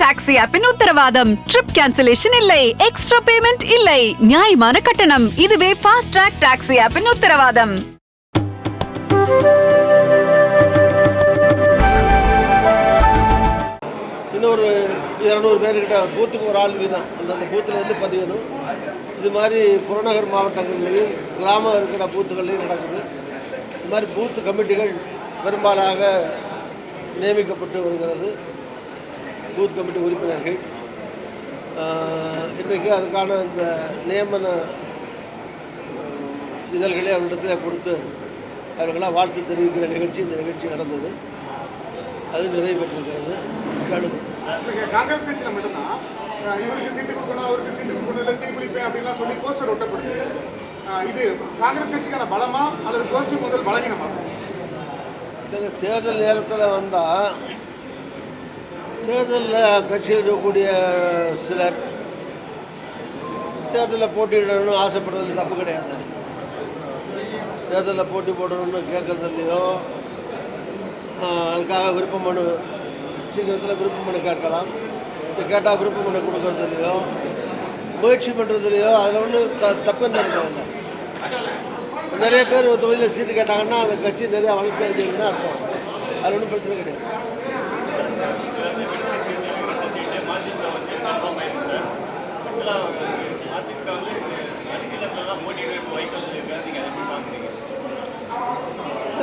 Taxi ஆப்பின் உத்தரவாதம். Trip cancellation இல்லை. எக்ஸ்ட்ரா பேமெண்ட் இல்லை. நியாயமான கட்டணம். இதுவே ஃபாஸ்ட் ட்ராக் டாக்ஸி ஆப்பின் உத்தரவாதம். இன்னொரு இரநூறு பேர்கிட்ட பூத்துக்கு ஒரு ஆள் வீதம். அந்தந்த பூத்துலேருந்து பதியணும். இது மாதிரி புறநகர் மாவட்டங்கள்லேயும் கிராமம் இருக்கிற பூத்துகள்லையும் நடக்குது. இது மாதிரி பூத்து கமிட்டிகள் பெரும்பாலாக நியமிக்கப்பட்டு வருகிறது. பூத் கமிட்டி உறுப்பினர்கள். இன்றைக்கு அதுக்கான இந்த நியமன இதழ்களை அவரிடத்தில் கொடுத்து அவர்களாம் வாழ்த்து தெரிவிக்கிற நிகழ்ச்சி இந்த நிகழ்ச்சி நடந்தது. அது நிறைவு பெற்றிருக்கிறது. காங்கிரஸ் கட்சியில மட்டும்தான் இவருக்கு சீட்டு கொடுக்கணும் அவருக்கு சீட்டு கொடுக்கணும் இல்லை தீ குளிப்பேன் அப்படின்லாம் சொல்லி போஸ்டர் ஒட்டப்படுது. இது காங்கிரஸ் கட்சிக்கான பலமா அல்லது கோஷ்டி முதல் பலகீனமா தேர்தல் நேரத்தில் வந்தால் தேர்தலில் கட்சியில் இருக்கக்கூடிய சிலர் தேர்தலில் போட்டியிடணும்னு ஆசைப்படுறது தப்பு கிடையாது. தேர்தலில் போட்டி போடணும்னு கேட்குறதுலையோ அதுக்காக விருப்ப மனு சீக்கிரத்தில் விருப்ப மனு கேட்கலாம் கேட்டால் விருப்ப மனு கொடுக்கறதுலையோ முயற்சி பண்ணுறதுலையோ அதில் ஒன்றும் த தப்பு என்ன நிறைய பேர் ஒரு தொகுதியில் சீட்டு கேட்டாங்கன்னா அந்த கட்சி நிறைய வளர்ச்சி அடைஞ்சிருக்கு தான் அர்த்தம். அது ஒன்றும் பிரச்சனை கிடையாது.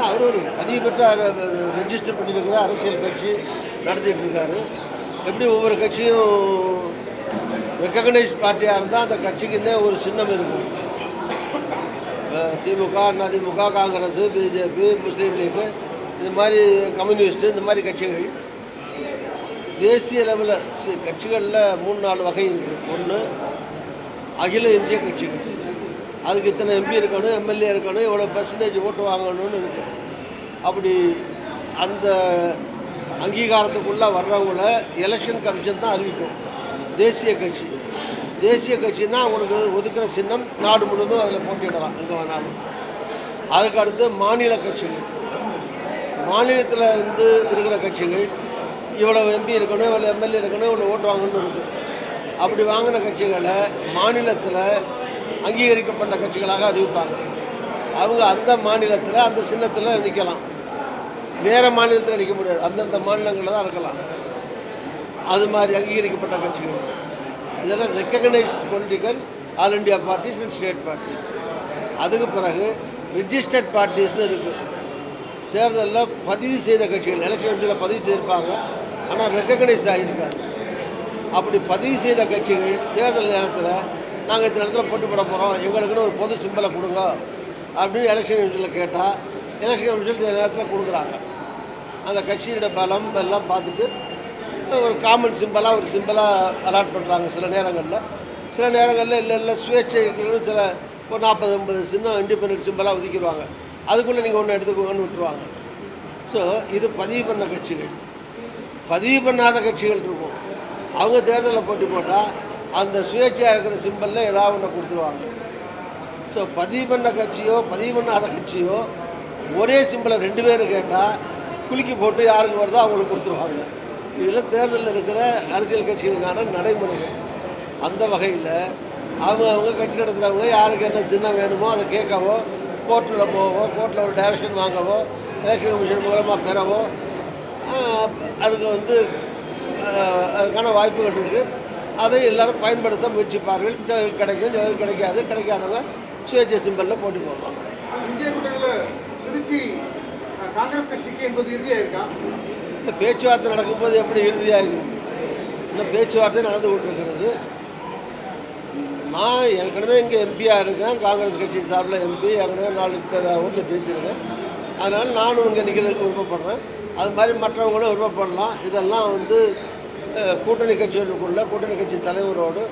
அவர் ஒரு பதிவு ரெஜிஸ்டர் பண்ணியிருக்கிற அரசியல் கட்சி நடத்திட்டு இருக்காரு. எப்படி ஒவ்வொரு கட்சியும் ரெக்கக்னைஸ் பார்ட்டியாக இருந்தால் அந்த கட்சிக்குன்னே ஒரு சின்னம் இருக்கும். DMK AIADMK Congress BJP Muslim League இந்த மாதிரி கம்யூனிஸ்ட் இந்த மாதிரி கட்சிகள். தேசிய லெவலில் கட்சிகளில் மூணு நாலு வகை இருக்குது ஒன்று அகில இந்திய கட்சிகள். அதுக்கு இத்தனை எம்பி இருக்கணும் எம்எல்ஏ இருக்கணும் இவ்வளோ பர்சன்டேஜ் ஓட்டு வாங்கணும்னு இருக்கு. அப்படி அந்த அங்கீகாரத்துக்குள்ளே வர்றவங்கள எலெக்ஷன் கமிஷன் தான் அறிவிக்கும். தேசிய கட்சி. தேசிய கட்சின்னா அவங்களுக்கு ஒதுக்குற சின்னம் நாடு முழுவதும் அதில் போட்டியிடலாம் எங்கே வேணாலும். அதுக்கு அடுத்து மாநில கட்சிகள். மாநிலத்தில் இருந்து இருக்கிற கட்சிகள் இவ்வளோ எம்பி இருக்கணும் இவ்வளோ எம்எல்ஏ இருக்கணும் இவ்வளோ ஓட்டு வாங்கணும்னு இருக்கு. அப்படி வாங்கின கட்சிகளை மாநிலத்தில் அங்கீகரிக்கப்பட்ட கட்சிகளாக அறிவிப்பாங்க. அவங்க அந்த மாநிலத்தில் அந்த சின்னத்தில் நிற்கலாம் வேறு மாநிலத்தில் நிற்க முடியாது. அந்தந்த மாநிலங்களில் தான் இருக்கலாம். அது மாதிரி அங்கீகரிக்கப்பட்ட கட்சிகள். இதெல்லாம் recognised political all India parties and state parties அதுக்கு பிறகு ரிஜிஸ்டர்ட் பார்ட்டிஸ்னு இருக்குது தேர்தலில் பதிவு செய்த கட்சிகள் எலெக்ஷன் கமிஷனில் பதிவு செய்திருப்பாங்க. ஆனால் ரெக்கக்னைஸ் ஆகியிருக்காரு அப்படி பதிவு செய்த கட்சிகள் தேர்தல் நேரத்தில் நாங்கள் இந்த இடத்துல போட்டு போட போகிறோம் எங்களுக்குன்னு ஒரு பொது சிம்பலை கொடுங்க அப்படின்னு எலெக்ஷன் கமிஷனில் கேட்டால் எலெக்ஷன் கமிஷன் இந்த நேரத்தில் கொடுக்குறாங்க. அந்த கட்சியோட பலம் எல்லாம் பார்த்துட்டு ஒரு காமன் சிம்பலாக ஒரு சிம்பலாக அலாட் பண்ணுறாங்க சில நேரங்களில். சில நேரங்களில் இல்லை இல்லை சுயேட்சைகளும் சில ஒரு நாற்பது ஐம்பது சின்ன இண்டிபெண்டன்ட் சிம்பலாக ஒதுக்கிடுவாங்க. அதுக்குள்ளே நீங்கள் ஒன்று எடுத்துக்கோங்கன்னு விட்டுருவாங்க. ஸோ இது பதிவு பண்ண கட்சிகள். பதிவு பண்ணாத கட்சிகள் இருக்கும். அவங்க தேர்தலில் போட்டி போட்டால் அந்த சுயேட்சையாக இருக்கிற சிம்பலில் ஏதாவது ஒன்று கொடுத்துருவாங்க. ஸோ பதிவு பண்ண கட்சியோ பதிவு பண்ணாத கட்சியோ ஒரே சிம்பிளை ரெண்டு பேரும் கேட்டால் குலுக்கி போட்டு யாருக்கு வருதோ அவங்களுக்கு கொடுத்துருவாங்க. இதில் தேர்தலில் இருக்கிற அரசியல் கட்சிகளுக்கான நடைமுறைகள். அந்த வகையில் அவங்க அவங்க கட்சி நடத்துகிறவங்க யாருக்கு என்ன சின்னம் வேணுமோ அதை கேட்கவோ கோர்ட்டில் போகவோ கோர்ட்டில் ஒரு டைரக்ஷன் வாங்கவோ எலெக்ஷன் கமிஷன் மூலமாக பெறவோ அதுக்கு வந்து அதுக்கான வாய்ப்புகள் இருக்குது அதை எல்லாரும் பயன்படுத்த முயற்சிப்பார்கள். சிலருக்கு கிடைக்கும் சிலருக்கு கிடைக்காது. கிடைக்காதவங்க சுயேட்சை சிம்பலில் போட்டி போடுவாங்க இந்திய கூட்டணியில் திருச்சி காங்கிரஸ் கட்சிக்கு என்பது இறுதியா இருக்கா? இந்த பேச்சுவார்த்தை நடக்கும்போது எப்படி இறுதியாகும் இன்னும் பேச்சுவார்த்தை நடந்து கொண்டிருக்கிறது. நான் ஏற்கனவே இங்கே எம்பியாக இருக்கேன். காங்கிரஸ் கட்சியின் சார்பில் எம்பி ஏற்கனவே நாலு ஓட்டில் ஜெயிச்சிருக்கேன். அதனால் நானும் இங்கே நிற்கிறதுக்கு விருப்பப்படுறேன். அது மாதிரி மற்றவங்களும் விருப்பப்படலாம் இதெல்லாம் வந்து கூட்டணி கட்சிகளுக்குள்ள கூட்டணி கட்சி தலைவரோடு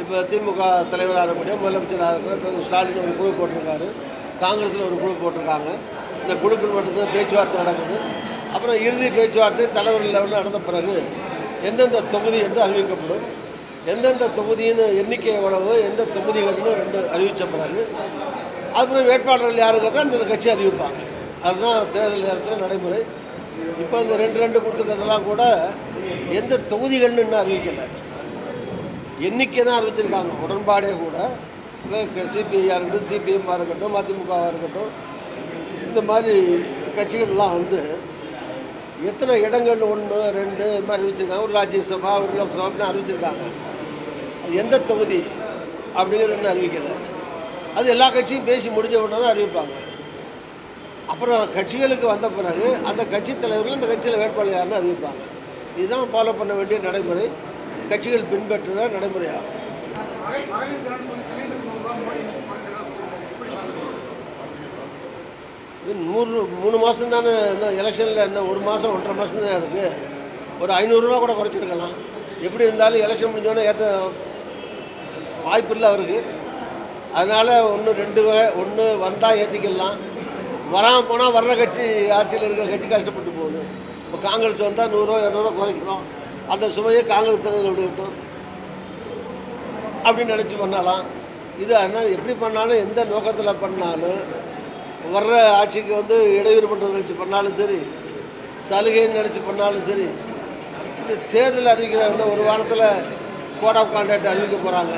இப்போ திமுக தலைவராக இருக்கக்கூடிய முதலமைச்சராக இருக்கிற திரு ஸ்டாலின் ஒரு குழு போட்டிருக்காரு. காங்கிரஸில் ஒரு குழு போட்டிருக்காங்க. இந்த குழுக்கள் மட்டத்தில் பேச்சுவார்த்தை நடக்குது. அப்புறம் இறுதி பேச்சுவார்த்தை தலைவர் லெவலில் நடந்த பிறகு எந்தெந்த தொகுதி என்று அறிவிக்கப்படும். எந்தெந்த தொகுதியின் எண்ணிக்கை எவ்வளவு எந்த தொகுதிகள்னு ரெண்டு அறிவித்த பிறகு அப்புறம் வேட்பாளர்கள் யாருங்கிறத அந்த கட்சி அறிவிப்பாங்க. அதுதான் தேர்தல் நேரத்தில் நடைமுறை. இப்போ இந்த ரெண்டு ரெண்டு கொடுத்துருக்கிறதெல்லாம் கூட எந்த தொகுதிகள்னு இன்னும் அறிவிக்கலை. எண்ணிக்கை தான் அறிவிச்சிருக்காங்க. உடன்பாடே கூட. சிபிஐயாக இருக்கட்டும் சிபிஎம்மாக இருக்கட்டும் மதிமுகவாக இருக்கட்டும் இந்த மாதிரி கட்சிகள்லாம் வந்து எத்தனை இடங்கள் ஒன்று ரெண்டு இது மாதிரி அறிவிச்சிருக்காங்க. ஒரு ராஜ்யசபா ஒரு லோக்சபான்னு அறிவிச்சிருக்காங்க. அது எந்த தொகுதி அப்படிங்கிறது இன்னும் அறிவிக்கலை. அது எல்லா கட்சியும் பேசி முடிஞ்ச உடனே தான் அறிவிப்பாங்க. அப்புறம் கட்சிகளுக்கு வந்த பிறகு அந்த கட்சி தலைவர்கள் அந்த கட்சியில் வேட்பாளர் யாருன்னு அறிவிப்பாங்க. இதுதான் ஃபாலோ பண்ண வேண்டிய நடைமுறை. கட்சிகள் பின்பற்றுற நடைமுறையாகும் நூறு மூணு மாதம் தானே இன்னும் எலெக்ஷனில் இன்னும் ஒரு மாதம் ஒன்றரை மாதம் தான் இருக்குது ஒரு ஐநூறுரூவா கூட குறைச்சிருக்கலாம். எப்படி இருந்தாலும் எலெக்ஷன் முடிஞ்சோடனே ஏற்ற வாய்ப்பு இல்லை அவருக்கு. அதனால் ஒன்று ரெண்டு ஒன்று வந்தால் ஏற்றிக்கலாம் வராமல் போனால் வர்ற கட்சி ஆட்சியில் இருக்கிற கட்சி கஷ்டப்பட்டு போகுது. இப்போ காங்கிரஸ் வந்தால் நூறுரூவா இரநூறுவா குறைக்கிறோம். அந்த சுமையை காங்கிரஸ் தலைவர் விடுகட்டும் அப்படின்னு நினச்சி பண்ணலாம். இது அதனால் எப்படி பண்ணாலும் எந்த நோக்கத்தில் பண்ணாலும் வர்ற ஆட்சிக்கு வந்து இடையூறு பண்ணுறது நினச்சி பண்ணாலும் சரி சலுகைன்னு நினச்சி பண்ணாலும் சரி இந்த தேர்தல் அறிவிக்கிறாங்க ஒரு வாரத்தில் கோட் ஆஃப் கான்டாக்ட் அறிவிக்க போகிறாங்க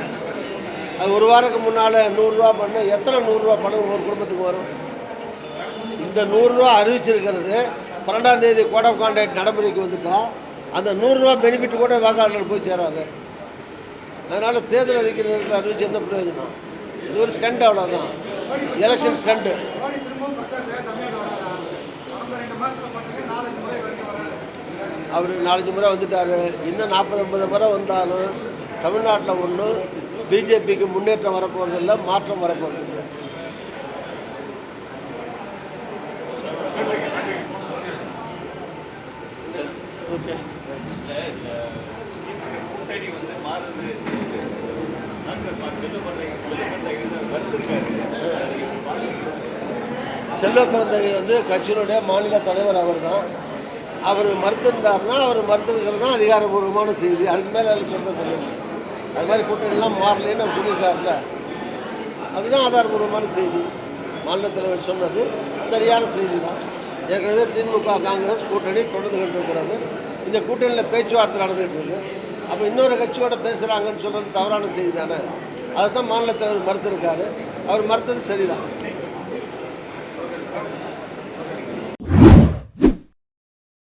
அது ஒரு வாரத்துக்கு முன்னால் நூறுரூவா பண்ண எத்தனை நூறுரூவா பணம் ஒரு குடும்பத்துக்கு வரும். இந்த நூறுரூவா அறிவிச்சிருக்கிறது. பன்னெண்டாம் தேதி கோட் ஆஃப் கான்டாக்ட் நடைமுறைக்கு வந்துட்டா அந்த நூறுரூவா பெனிஃபிட் கூட வாக்காளர்கள் போய் சேராது. அதனால் தேர்தல் அறிக்கிற அறிவிச்சு என்ன பிரயோஜனம் இது ஒரு ஸ்டண்ட் அவ்வளோதான் எலெக்ஷன் ஸ்டண்ட்டு அவர் நாலஞ்சு முறை வந்துட்டார். இன்னும் நாற்பது ஐம்பது முறை வந்தாலும் தமிழ்நாட்டில் ஒன்றும் பிஜேபிக்கு முன்னேற்றம் வரப்போகிறதில்ல மாற்றம் வரப்போகிறதில்ல செல்வ பிறந்தகை வந்து கட்சியினுடைய மாநில தலைவர் அவர் தான் அவர் மறுத்திருந்தார்னா அவர் மறுத்திருக்கிறது தான் அதிகாரப்பூர்வமான செய்தி. அதுக்கு மேலே அதில் சொல்ல முடியல அது மாதிரி கூட்டணிலாம் மாறலேன்னு அவர் சொல்லியிருக்காருல்ல. அதுதான் ஆதாரபூர்வமான செய்தி. மாநில தலைவர் சொன்னது சரியான செய்தி தான் ஏற்கனவே திமுக காங்கிரஸ் கூட்டணி தொடர்ந்து கொண்டிருக்கிறது. இந்த கூட்டணியில் பேச்சுவார்த்தை நடந்துகிட்டு இருக்கு. அப்போ இன்னொரு கட்சியோட பேசுகிறாங்கன்னு சொல்கிறது தவறான செய்தி தானே? அதை தான் மாநில தலைவர் மறுத்திருக்காரு. அவர் மறுத்தது சரிதான்.